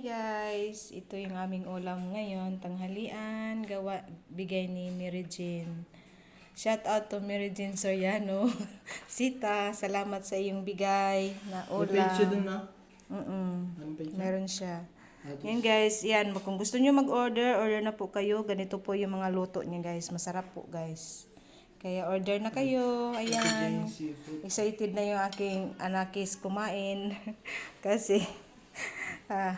Hi guys! Ito yung aming ulam ngayon, tanghalian, gawa, bigay ni Mary Jean. Shout out to Mary Jean Soriano. Sita, salamat sa iyong bigay na May page siya dun ulam. na. Mm-mm. Anong page? Meron siya. Yan guys, yan. Kung gusto nyo mag-order, order na po kayo. Ganito po yung mga luto niya guys. Masarap po guys. Kaya order na kayo. Ayan. Excited na yung aking anakis kumain. Kasi, ah,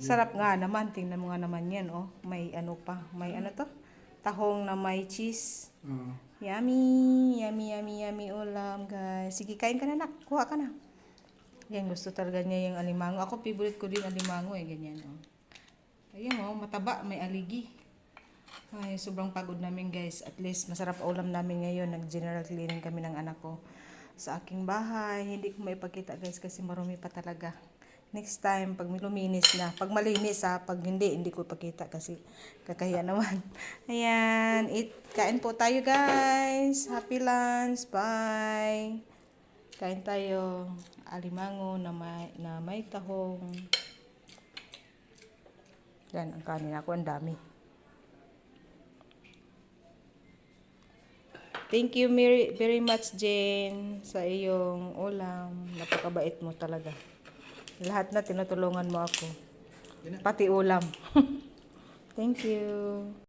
sarap nga naman. Tingnan mo nga naman yan, oh. May ano pa. May ano to? Tahong na may cheese. Ah. Yummy! Yummy, yummy, yummy ulam, guys. Sige, kain ka na, nak. Kuha ka na. Yan, gusto talaga niya yung alimango. Ako, favorite ko din alimango, eh. Ganyan, oh. Ayan, oh. Mataba. May aligi. Ay, sobrang pagod namin, guys. At least, masarap ulam namin ngayon. Nag-general cleaning kami ng anak ko sa aking bahay. Hindi ko maipakita, guys, kasi marumi pa talaga. Next time, pag luminis na. Pag malinis, ha. Pag hindi, hindi ko ipakita kasi kakahiya naman. Ayan. Eat. Kain po tayo, guys. Happy lunch. Bye. Kain tayo. Alimango na may, na may tahong. Yan, ang kanin ako. Ang dami. Thank you very, very much, Jane, sa iyong ulam. Napakabait mo talaga. Lahat na tinutulungan mo ako. Pati ulam. Thank you.